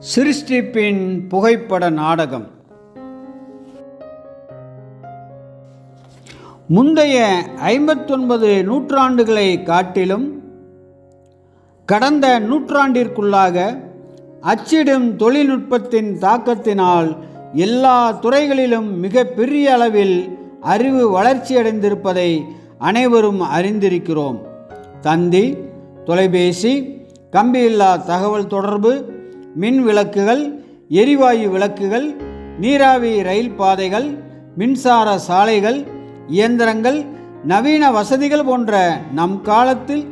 சிருஷ்டிப்பின் புகைப்பட நாடகம். முந்தைய ஐம்பத்தொன்பது நூற்றாண்டுகளை காட்டிலும் கடந்த நூற்றாண்டிற்குள்ளாக அச்சிடும் தொழில்நுட்பத்தின் தாக்கத்தினால் எல்லா துறைகளிலும் மிக பெரிய அளவில் அறிவு வளர்ச்சியடைந்திருப்பதை அனைவரும் அறிந்திருக்கிறோம். தந்தி தொலைபேசி கம்பியில்லா தகவல் தொடர்பு மின் விளக்குகள் எரிவாயு விளக்குகள் நீராவி ரயில் பாதைகள் மின்சார சாலைகள் இயந்திரங்கள் நவீன வசதிகள் போன்ற நம் காலத்தில்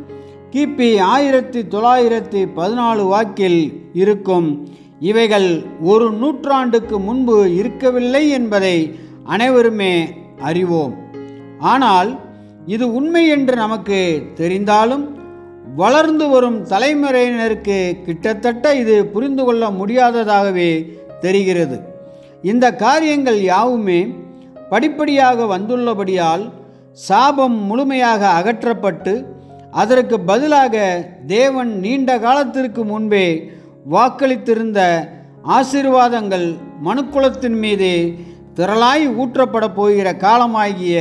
கிபி ஆயிரத்தி தொள்ளாயிரத்தி பதினாலு வாக்கில் இருக்கும். இவைகள் ஒரு நூற்றாண்டுக்கு முன்பு இருக்கவில்லை என்பதை அனைவருமே அறிவோம். ஆனால் இது உண்மை என்று நமக்கு தெரிந்தாலும் வளர்ந்து வரும் தலைமுறையினருக்கு கிட்டத்தட்ட இது புரிந்து கொள்ள முடியாததாகவே தெரிகிறது. இந்த காரியங்கள் யாவுமே படிப்படியாக வந்துள்ளபடியால் சாபம் முழுமையாக அகற்றப்பட்டு அதற்கு பதிலாக தேவன் நீண்ட காலத்திற்கு முன்பே வாக்களித்திருந்த ஆசீர்வாதங்கள் மனுக்குலத்தின் மீது திரளாய் ஊற்றப்பட போகிற காலமாகிய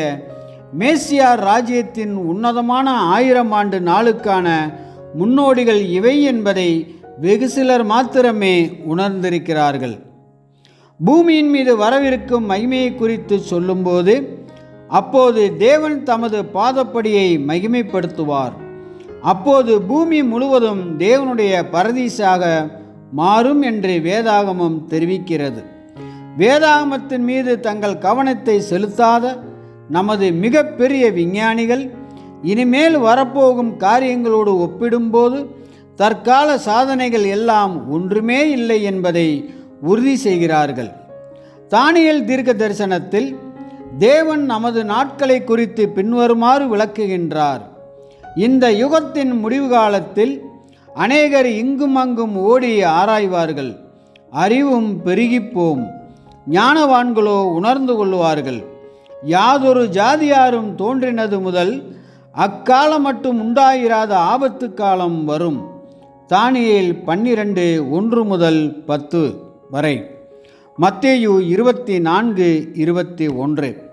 மேசியார் ராஜ்யத்தின் உன்னதமான ஆயிரம் ஆண்டு நாளுக்கான முன்னோடிகள் இவை என்பதை வெகு சிலர் மாத்திரமே உணர்ந்திருக்கிறார்கள். பூமியின் மீது வரவிருக்கும் மகிமையை குறித்து சொல்லும்போது அப்போது தேவன் தமது பாதப்படியை மகிமைப்படுத்துவார். அப்போது பூமி முழுவதும் தேவனுடைய பரதீசாக மாறும் என்று வேதாகமம் தெரிவிக்கிறது. வேதாகமத்தின் மீது தங்கள் கவனத்தை செலுத்தாத நமது மிகப்பெரிய விஞ்ஞானிகள் இனிமேல் வரப்போகும் காரியங்களோடு ஒப்பிடும்போது தற்கால சாதனைகள் எல்லாம் ஒன்றுமே இல்லை என்பதை உறுதி செய்கிறார்கள். தானியல் தீர்க்க தரிசனத்தில் தேவன் நமது நாட்களை குறித்து பின்வருமாறு விளக்குகின்றார். இந்த யுகத்தின் முடிவு காலத்தில் அநேகர் இங்கும் அங்கும் ஓடி ஆராய்வார்கள். அறிவும் பெருகிப்போம். ஞானவான்களோ உணர்ந்து கொள்வார்கள். யாதொரு ஜாதியாரும் தோன்றினது முதல் அக்காலம் மட்டும் உண்டாயிராத ஆபத்து காலம் வரும். தானியில் பன்னிரண்டு ஒன்று முதல் பத்து வரை. மத்தேயு இருபத்தி நான்கு இருபத்தி ஒன்று.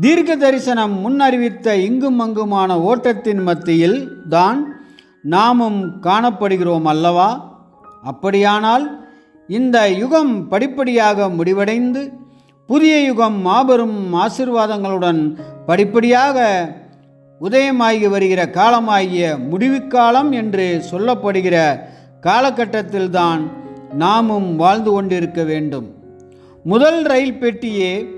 தீர்க்க தரிசனம் முன்னறிவித்த இங்கும் அங்குமான ஓட்டத்தின் மத்தியில் தான் நாமும் காணப்படுகிறோம் அல்லவா? அப்படியானால் இந்த யுகம் படிப்படியாக முடிவடைந்து புதிய யுகம் மாபெரும் ஆசிர்வாதங்களுடன் படிப்படியாக உதயமாகி வருகிற காலமாகிய முடிவுக்காலம் என்று சொல்லப்படுகிற காலகட்டத்தில்தான் நாமும் வாழ்ந்து கொண்டிருக்க வேண்டும். முதல் ரயில் பெட்டியே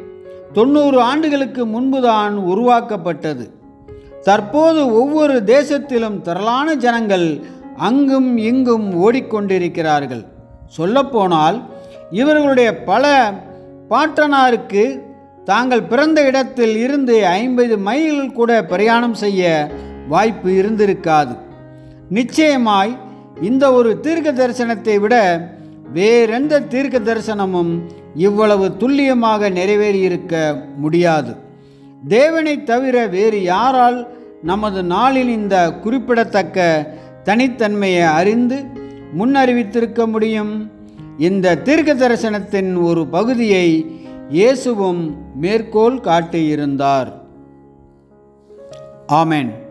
தொண்ணூறு ஆண்டுகளுக்கு முன்புதான் உருவாக்கப்பட்டது. தற்போது ஒவ்வொரு தேசத்திலும் திரளான ஜனங்கள் அங்கும் இங்கும் ஓடிக்கொண்டிருக்கிறார்கள். சொல்லப்போனால் இவர்களுடைய பல பாட்டனாருக்கு தாங்கள் பிறந்த இடத்தில் இருந்து ஐம்பது மைல் கூட பிரயாணம் செய்ய வாய்ப்பு இருந்திருக்காது. நிச்சயமாய் இந்த ஒரு தீர்க்க தரிசனத்தை விட வேறெந்த தீர்க்க தரிசனமும் இவ்வளவு துல்லியமாக நிறைவேறியிருக்க முடியாது. தேவனை தவிர வேறு யாரால் நமது நாளில் இந்த குறிப்பிடத்தக்க தனித்தன்மையை அறிந்து முன்னறிவித்திருக்க முடியும்? இந்த தீர்க்க தரிசனத்தின் ஒரு பகுதியை இயேசுவும் மேற்கோள் காட்டியிருந்தார். ஆமென்.